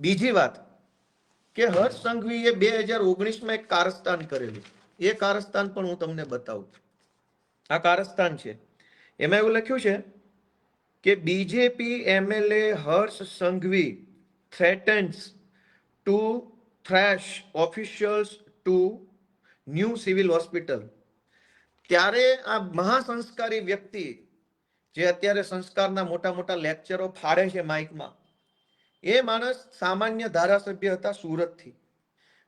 બીજી વાત કે હર્ષ સંઘવીએ બે હજાર ઓગણીસમાં એક કારસ્તાન કરેલું. એ કારસ્તાન પણ હું તમને બતાવું આ કારસ્તાન છે. એમાં એવું લખ્યું છે કે BJP MLA Harsh Sanghavi threatens to thrash officials to new civil hospital ત્યારે આ મહાસંસ્કારી વ્યક્તિ જે અત્યારે સંસ્કારના મોટા મોટા લેક્ચરો ફાડે છે માઇકમાં એ માણસ સામાન્ય ધારાસભ્ય હતા સુરતથી.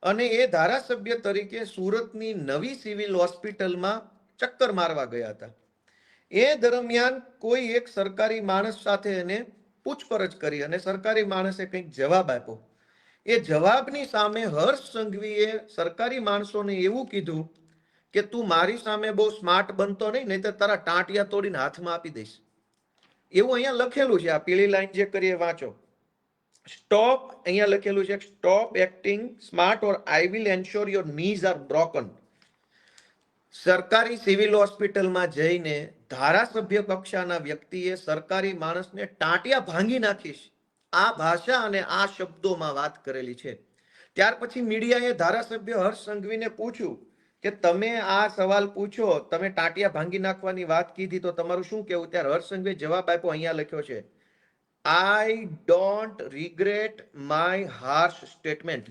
અને એ ધારાસભ્ય તરીકે સુરતની નવી સિવિલ હોસ્પિટલમાં ચક્કર મારવા ગયા હતા. એ દરમિયાન કોઈ એક સરકારી માણસ સાથે એને પૂછપરછ કરી અને સરકારી માણસે કંઈક જવાબ આપ્યો. એ જવાબની સામે હર્ષ સંઘવીએ સરકારી માણસોને એવું કીધું કે, તું મારી સામે બહુ સ્માર્ટ બનતો નહીં નહીં તો તારા ટાંટિયા તોડીને હાથમાં આપી દઈશ. એવું અહીંયા લખેલું છે. આ પીળી લાઈન જે કરીએ, વાંચો. સ્ટોપ અહીંયા લખેલું છે, stop acting smart or I will ensure your knees are broken. સરકારી સિવિલ હોસ્પિટલમાં જઈને ધારાસભ્ય કક્ષાના વ્યક્તિએ સરકારી માણસને ટાંટિયા ભાંગી નાખીશ આ ભાષા અને આ શબ્દોમાં વાત કરેલી છે. ત્યાર પછી મીડિયાએ ધારાસભ્ય હર્ષ સંઘવીને પૂછ્યું કે તમે આ સવાલ પૂછો, તમે ટાંટિયા ભાંગી નાખવાની વાત કીધી તો તમારું શું કહેવું? ત્યારે હર્ષ સંઘવીએ જવાબ આપ્યો, અહીંયા લખ્યો છે I don't regret my harsh statement.